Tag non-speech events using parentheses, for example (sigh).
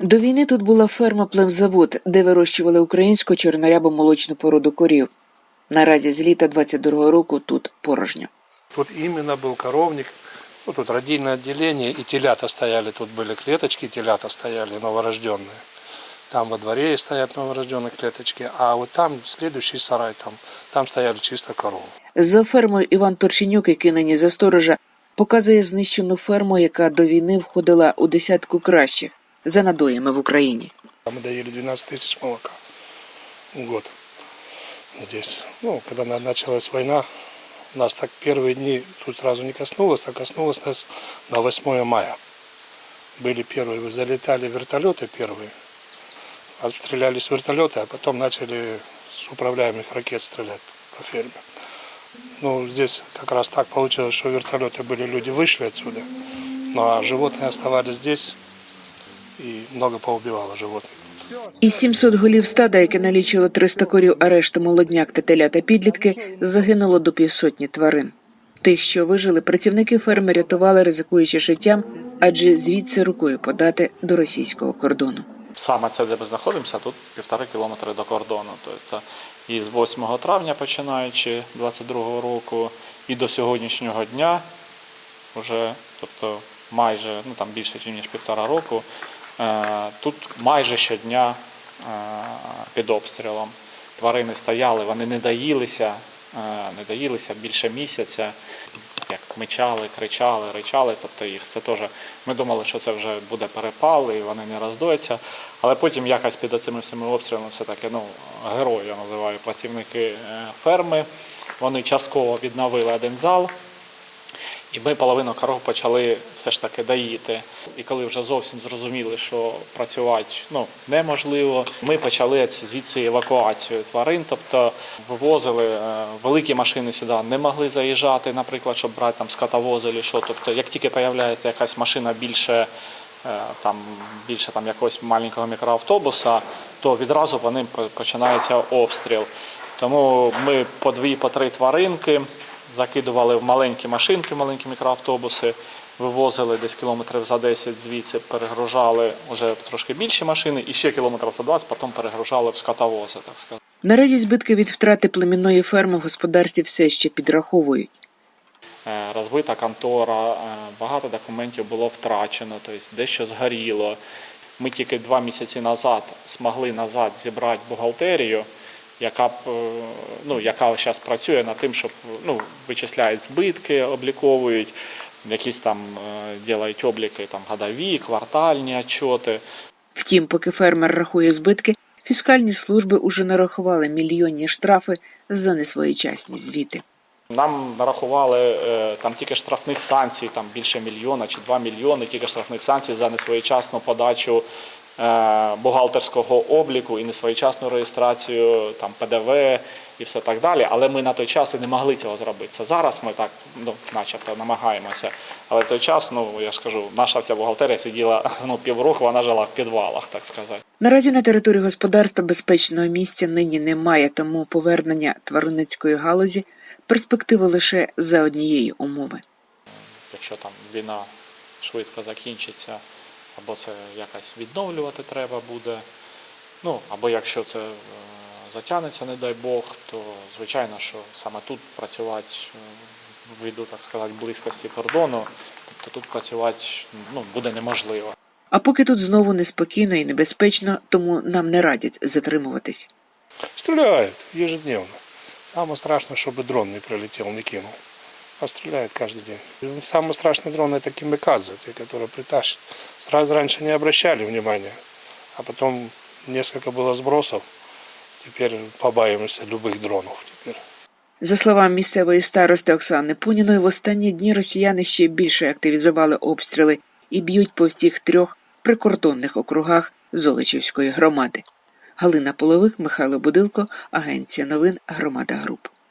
До війни тут була ферма Племзавод, де вирощували українську чорнорябу молочну породу корів. Наразі з літа 22-го року тут порожньо. Тут именно был коровник, ну, тут родильное отделение, и телята стояли, тут были клеточки, телята стояли новорожденные. Там во дворе стоят новорожденные клеточки, а вот там следующий сарай, там, там стояли чисто коровы. За фермою Іван Торченюк, який нині за сторожа, показує знищену ферму, яка до війни входила у десятку кращих За надоями в Україні. Мы доели 12 тысяч молока в год здесь. Ну, когда на- началась война, нас так первые дни тут сразу не коснулось, а коснулось нас на 8 мая. Были первые, залетали вертолеты первые, отстреляли с вертолета, а потом начали с управляемых ракет стрелять по ферме. Ну, здесь как раз так получилось, что вертолеты были, люди вышли отсюда, ну а животные оставались здесь, и много поубивало животных. Із 700 голів стада, яке налічило 300 корів, а решта молодняк та теля та підлітки, загинуло до півсотні тварин. Тих, що вижили, працівники ферми рятували, ризикуючи життям, адже звідси рукою подати до російського кордону. Саме це, де ми знаходимося, тут півтори кілометри до кордону. Тобто і з 8 травня, починаючи 22 року, і до сьогоднішнього дня, вже, тобто майже ну там більше ніж півтора року, тут майже щодня е, під обстрілом. Тварини стояли, вони не доїлися, е, не доїлися більше місяця. Як мичали, кричали, ричали, тобто їх це теж. Ми думали, що це вже буде перепал і вони не роздояться. Але потім якось під цими всіми обстрілами все-таки ну, герої я називаю працівники е, ферми. Вони частково відновили один зал. І ми половину коров почали все ж таки доїти. І коли вже зовсім зрозуміли, що працювати ну, неможливо, ми почали звідси евакуацію тварин, тобто вивозили е, великі машини сюди, не могли заїжджати, наприклад, щоб брати там скотовози чи що. Тобто, як тільки з'являється якась машина більше е, там більше там якогось маленького мікроавтобуса, то відразу вони починається обстріл. Тому ми по дві, по три тваринки закидували в маленькі машинки, маленькі мікроавтобуси, вивозили десь кілометрів за 10 звідси, перегружали вже в трошки більші машини, і ще кілометрів за 20, потім перегружали в скотовози, так сказати. Наразі збитки від втрати племінної ферми в господарстві все ще підраховують. Е, розбита контора, е, багато документів було втрачено, тобто дещо згоріло. Ми тільки два місяці назад змогли назад зібрати бухгалтерію, яка б, е, ну, яка зараз працює над тим, щоб ну, вичисляють збитки, обліковують, якісь там е, роблять обліки там, годові, квартальні отчоти. Втім, поки фермер рахує збитки, фіскальні служби уже нарахували мільйонні штрафи за несвоєчасні звіти. Нам нарахували е, там тільки штрафних санкцій, там більше мільйона чи два мільйони, тільки штрафних санкцій за несвоєчасну подачу бухгалтерського обліку і несвоєчасну реєстрацію там ПДВ і все так далі. Але ми на той час і не могли цього зробити. Це зараз ми так, ну, начебто, намагаємося. Але в той час, ну я ж кажу, наша вся бухгалтерія сиділа (laughs) ну, півроку, вона жила в підвалах, так сказати. Наразі на території господарства безпечного місця нині немає, тому повернення тваринницької галузі перспектива лише за однієї умови. якщо там війна швидко закінчиться, або це якось відновлювати треба буде. Ну, або якщо це е, затягнеться, не дай Бог, то звичайно, що саме тут працювати е, ввиду, так сказати, близькості кордону, тобто тут працювати ну, буде неможливо. А поки тут знову неспокійно і небезпечно, тому нам не радять затримуватись. Стреляют ежедневно. Самое страшное, чтобы дрон не прилетел, не кинул А стреляют каждый день. И Самый страшный дрон это кимикадзе, те, которые притащат. Сразу раньше не обращали внимания, а потом несколько было сбросов. Теперь побаиваемся любых дронов. Теперь. За словами місцевої старости Оксани Пуніної, в останні дні росіяни ще більше активізували обстріли і б'ють по всіх трьох прикордонних округах Золочівської громади. Галина Половик, Михайло Будилко, Агенція новин Громада Груп.